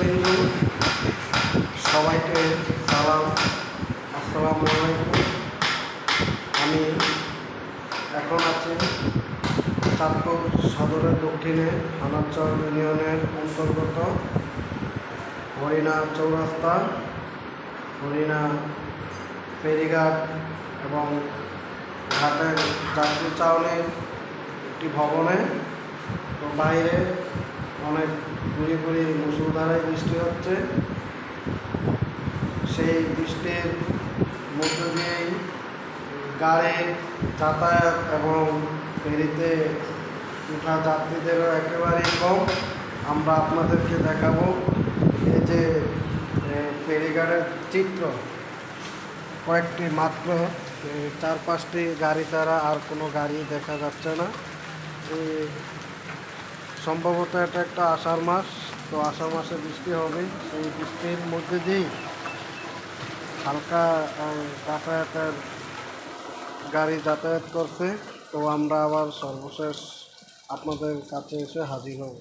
বিন্দু সবাইকে সালাম, আসসালামু আমি এখন আছি চাঁদপুর সদরের দক্ষিণে আনাচর ইউনিয়নের অন্তর্গত হরিণা চৌরাস্তা, হরিণা ফেরিঘাট এবং ঘাটের যাত্রী চাউনির একটি ভবনে। বাইরে গুড়ি গুড়ি মুসুলধারায় বৃষ্টি হচ্ছে। সেই বৃষ্টির মধ্য দিয়েই গাড়ি, যাতায়াত এবং ফেরিতে উঠা যাত্রীদেরও একেবারেই কম। আমরা আপনাদেরকে দেখাবো এই যে ফেরিঘাটের চিত্র। কয়েকটি মাত্র চার পাঁচটি গাড়ি ছাড়া আর কোনো গাড়ি দেখা যাচ্ছে না। সম্ভবত এটা একটা আষাঢ় মাস, তো আষাঢ় মাসে বৃষ্টি হবে। সেই বৃষ্টির মধ্যে দিয়েই হালকা যাতায়াতের গাড়ি যাতায়াত করছে। তো আমরা আবার সর্বশেষ আপনাদের কাছে এসে হাজির হব।